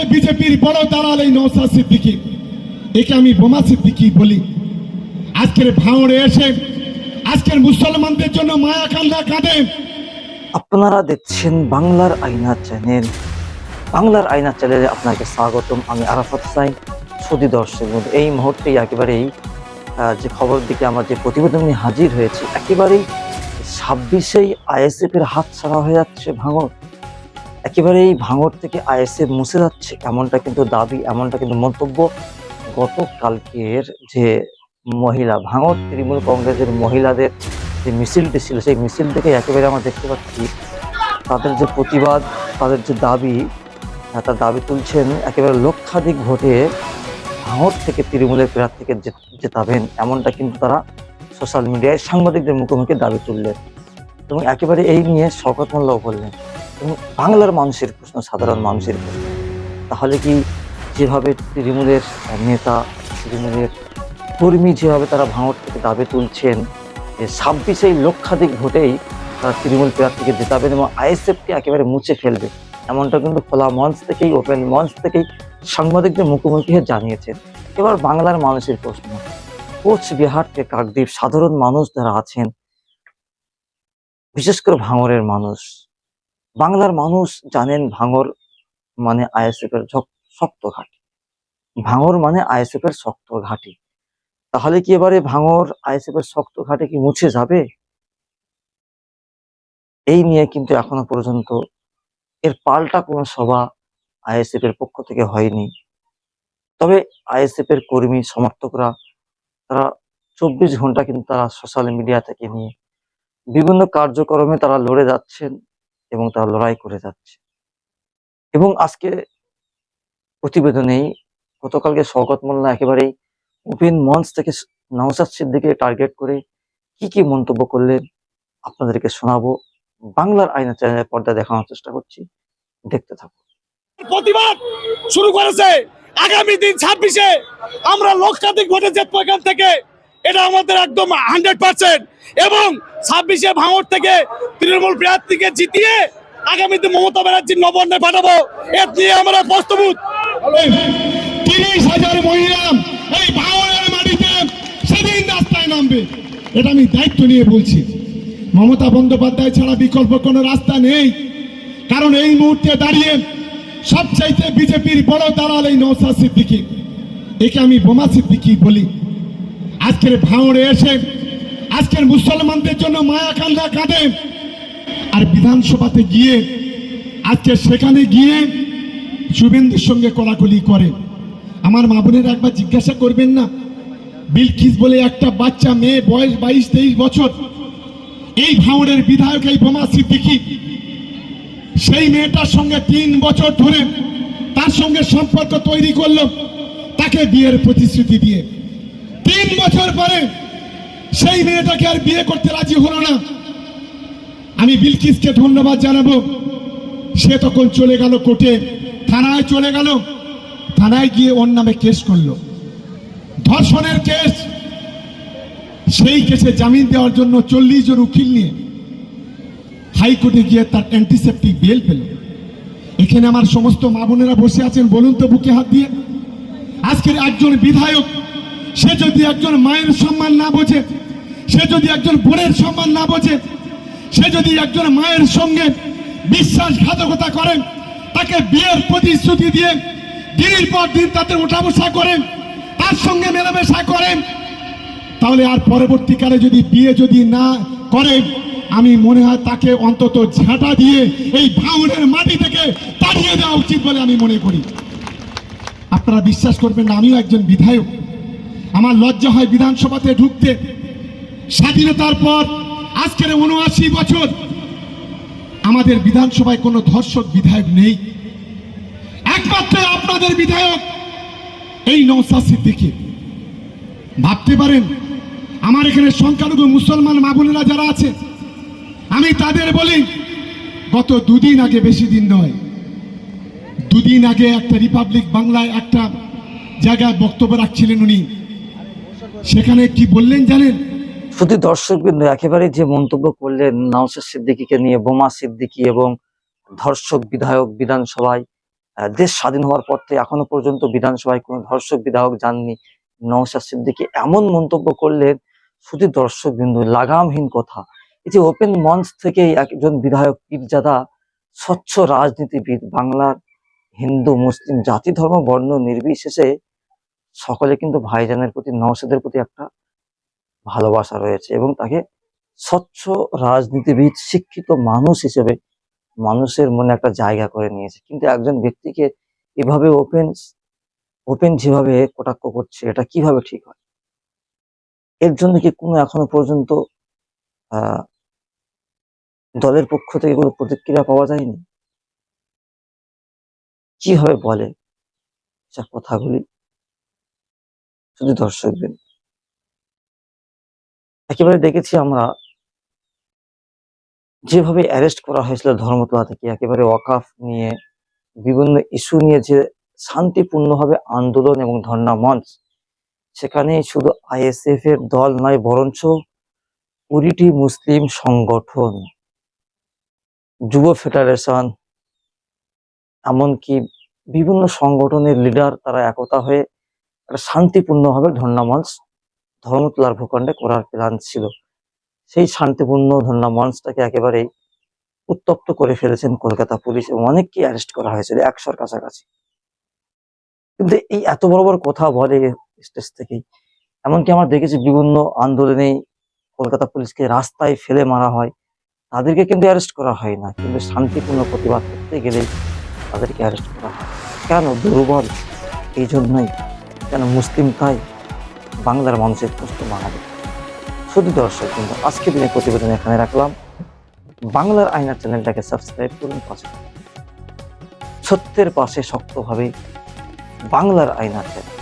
চাইতে বিজেপির বড় দালাল এই নৌসাদ সিদ্দিকি। একে আমি বোমা সিদ্দিকি বলি। আজকের ভাঙড়ে এসে আজকের মুসলমানদের জন্য মায়া কান্দা কাঁদে। আপনারা দেখছেন বাংলার আইনা চ্যানেল। বাংলার আইনা চ্যানেলে আপনাকে স্বাগতম। আমি আরাফাত সাইন সুদী দর্শক এই মুহূর্তেই একেবারেই যে খবর দিকে আমার যে প্রতিবেদন নিয়ে হাজির হয়েছে, একেবারেই ছাব্বিশেই আইএসএফ এর হাত ছাড়া হয়ে যাচ্ছে ভাঙর একেবারেই ভাঙর থেকে আইএসএফ মুছে যাচ্ছে। এমনটা কিন্তু দাবি, এমনটা কিন্তু মন্তব্য গতকালকের যে মহিলা, ভাঙর তৃণমূল কংগ্রেসের মহিলাদের যে মিছিলটি ছিল, সেই মিছিল থেকে একেবারে আমরা দেখতে পাচ্ছি তাদের যে প্রতিবাদ, তাদের যে দাবি তার দাবি তুলছেন একেবারে লক্ষাধিক ভোটে ভাঙর থেকে তৃণমূলের প্রার্থীকে জেত- জেতাবেন। এমনটা কিন্তু তারা সোশ্যাল মিডিয়ায় সাংবাদিকদের মুখোমুখি দাবি তুললেন। এবং একেবারে এই নিয়ে শকত মোল্লাও বললেন এবং বাংলার মানুষের প্রশ্ন, সাধারণ মানুষের প্রশ্ন। তাহলে কি যেভাবে তৃণমূলের নেতা, তৃণমূলের কর্মী যেভাবে তারা ভাঙর থেকে দাবি তুলছেন, যে ছাব্বিশেই লক্ষাধিক ভোটেই তারা তৃণমূল প্রার্থীকে জেতাবেন এবং আইএসএফকে একেবারে মুছে ফেলবে, এমনটা কিন্তু খোলা মঞ্চ থেকেই, ওপেন মঞ্চ থেকেই সাংবাদিকদের মুখোমুখি হয়ে জানিয়েছেন। এবার বাংলার মানুষের প্রশ্ন কোচবিহার থেকে কাকদ্বীপ সাধারণ মানুষ যারা আছেন, বিশেষ করে ভাঙরের মানুষ বাংলার মানুষ জানেন ভাঙর মানে আইএসএফ এর শক্ত ঘাঁটি। ভাঙর মানে আইএসএফ এর শক্ত ঘাঁটি। তাহলে কি এবারে ভাঙর আইএসএফ এর শক্ত ঘাটে কি মুছে যাবে? এই নিয়ে কিন্তু এখনও পর্যন্ত এর পাল্টা কোনো সভা আইএসএফ এর পক্ষ থেকে হয়নি। তবে আইএসএফ এর কর্মী, সমর্থকরা, তারা চব্বিশ ঘণ্টা কিন্তু তারা সোশ্যাল মিডিয়া থেকে নিয়ে বিভিন্ন কার্যক্রমে তারা লড়ে যাচ্ছেন। এবং তারা লড়াই করে যাচ্ছে। এবং আজকে প্রতিবেদনেই গতকালকে শওকত মোল্লা একেবারেই ওপেন মঞ্চ থেকে নওসাদ সিদ্দিকে টার্গেট করে কি কি মন্তব্য করলেন আপনাদেরকে শোনাবো। বাংলার আইনা চ্যানেলের পর্দা দেখানোর চেষ্টা করছি। দেখতে থাকুন। প্রতিবাদ শুরু করেছে। আগামী দিন ছাব্বিশে আমরা লক্ষাধিক ভোটে জিতবো এখান থেকে। এটা আমাদের একদম হান্ড্রেড পার্সেন্ট। এবং ছাব্বিশে ভাঙর থেকে তৃণমূল প্রার্থীকে জিতিয়ে আগামীতে মমতা ব্যানার্জির নবান্নে পাঠাবো। এর নিয়ে আমরা প্রস্তুত। তিরিশ হাজার মহিলা এই ভাঙনের মাটিতে সেদিন রাস্তায় নামবে। এটা আমি দায়িত্ব নিয়ে বলছি। মমতা বন্দ্যোপাধ্যায় ছাড়া বিকল্প কোনো রাস্তা নেই। কারণ এই মুহূর্তে দাঁড়িয়ে সবচাইতে বিজেপির বড় দালাল এই নৌসাদ সিদ্দিকি। একে আমি বোমা সিদ্দিকি বলি। আজকের ভাঙড়ে এসে আজকের মুসলমানদের জন্য মায়া কান্দা কাঁদে। আর বিধানসভাতে গিয়ে, আজকে সেখানে গিয়ে শুভেন্দুর সঙ্গে কলাকলি করে। আমার মা বোনের একবার জিজ্ঞাসা করবেন না, বিলকিস বলে একটা বাচ্চা মেয়ে, বয়স বাইশ তেইশ বছর। এই ভাঙড়ের বিধায়ক, এই বোমা সিদ্দিকি, সেই মেয়েটার সঙ্গে তিন বছর ধরে তার সঙ্গে সম্পর্ক তৈরি করল, তাকে বিয়ের প্রতিশ্রুতি দিয়ে। তিন বছর পরে সেই মেয়েটাকে আর বিয়ে করতে রাজি হলো না। আমি বিলকিসকে ধন্যবাদ জানাব। সে তখন চলে গেল কোর্টে, থানায় চলে গেল। থানায় গিয়ে ওর নামে কেস করল। ধর্ষণের কেস, সেই কেসে জামিন দেওয়ার জন্য চল্লিশ জন উকিল নিয়ে হাইকোর্টে গিয়ে তার অ্যান্টিসেপ্টিক বেল পেল। এখানে আমার সমস্ত মা বোনেরা বসে আছেন, বলুন তো বুকে হাত দিয়ে। আজকের একজন বিধায়ক সে যদি একজন মায়ের সম্মান না বোঝে, সে যদি একজন বোনের সম্মান না বোঝে, সে যদি একজন মায়ের সঙ্গে বিশ্বাসঘাতকতা করেন তাকে বিয়ের প্রতিশ্রুতি দিয়ে দিনের পর দিন তাদের ওঠা বসা করেন তার সঙ্গে মেলামেশা করেন তাহলে আর পরবর্তীকালে যদি বিয়ে যদি না করে, আমি মনে হয় তাকে অন্তত ঝাঁটা দিয়ে এই ভাঙনের মাটি থেকে তাড়িয়ে দেওয়া উচিত বলে আমি মনে করি। আপনারা বিশ্বাস করবেন না, আমিও একজন বিধায়ক। আমার লজ্জা হয় বিধানসভাতে ঢুকতে। স্বাধীনতার পর আজকের উনআশি বছর আমাদের বিধানসভায় কোনো ধর্ষক বিধায়ক নেই। একমাত্র আপনাদের বিধায়ক এই নৌসা সিদ্দিকী। ভাবতে পারেন, আমার এখানে সংখ্যালঘু মুসলমান মা বোনেরা যারা আছে, আমি তাদের বলি, গত দুদিন আগে বেশি দিন নয়, দুদিন আগে একটা রিপাবলিক বাংলায় একটা জায়গায় বক্তব্য রাখছিলেন উনি। সেখানে কি বললেন জানেন? শুধু দর্শক বিন্দু, একেবারে যে মন্তব্য করলেন নওসাদ সিদ্দিকীকে নিয়ে, বোমা সিদ্দিকী এবং ধর্ষক বিধায়ক বিধানসভায় দেশ স্বাধীন হওয়ার পর থেকে এখনও পর্যন্ত বিধানসভায় কোনো ধর্ষক বিধায়ক যাননি নওশাদ সিদ্দিকী। এমন মন্তব্য করলেন শুধু দর্শক বিন্দু, লাগামহীন কথা। এই যে ওপেন মঞ্চ থেকে একজন বিধায়ক পীরজাদা, স্বচ্ছ রাজনীতিবিদ, বাংলার হিন্দু, মুসলিম জাতি, ধর্ম, বর্ণ, নির্বিশেষে সকলে কিন্তু ভাইজানের প্রতি, নওশেদের প্রতি একটা ভালোবাসা রয়েছে এবং তাকে স্বচ্ছ রাজনীতিবিদ, শিক্ষিত মানুষ হিসেবে মানুষের মনে একটা জায়গা করে নিয়েছে। কিন্তু একজন ব্যক্তিকে এভাবে ওপেন ওপেন যেভাবে কটাক্ষ করছে, এটা কীভাবে ঠিক হয়? এর জন্য কি কোনো এখনও পর্যন্ত দলের পক্ষ থেকে কোনো প্রতিক্রিয়া পাওয়া যায়নি? কীভাবে বলে? যা কথাগুলি শুধু দর্শকদের। একেবারে দেখেছি আমরা যেভাবে অ্যারেস্ট করা হয়েছিল ধর্মতলা থেকে, একেবারে ওয়াকাফ নিয়ে, বিভিন্ন ইস্যু নিয়ে যে শান্তিপূর্ণভাবে আন্দোলন এবং ধর্ণা মঞ্চ, সেখানে শুধু আইএসএফ এর দল নয়, বরঞ্চ কুড়িটি মুসলিম সংগঠন, যুব ফেডারেশন এমনকি বিভিন্ন সংগঠনের লিডার তারা একতা হয়ে একটা শান্তিপূর্ণভাবে ধর্ণা মঞ্চ ধর্মতলার ভূখণ্ডে করার প্ল্যান ছিল। সেই শান্তিপূর্ণ ধর্ণা মঞ্চটাকে একেবারেই উত্তপ্ত করে ফেলেছেন কলকাতা পুলিশ এবং অনেককে অ্যারেস্ট করা হয়েছিল, একশোর কাছাকাছি। কিন্তু এই এত বড় বড় কথা বলে স্টেজ থেকেই, এমনকি আমরা দেখেছি বিভিন্ন আন্দোলনে কলকাতা পুলিশকে রাস্তায় ফেলে মারা হয়, তাদেরকে কিন্তু অ্যারেস্ট করা হয় না, কিন্তু শান্তিপূর্ণ প্রতিবাদ করতে গেলেই তাদেরকে অ্যারেস্ট করা হয়। কেন দুর্বল? এই জন্যই কেন মুসলিম তাই বাংলার মানুষের প্রশ্ন বাঙালি শুধু দর্শক কিন্তু আজকে দিনের প্রতিবেদন এখানে রাখলাম। বাংলার আয়নার চ্যানেলটাকে সাবস্ক্রাইব করুন, পাশে সত্যের পাশে শক্তভাবে বাংলার আয়নার চ্যানেল।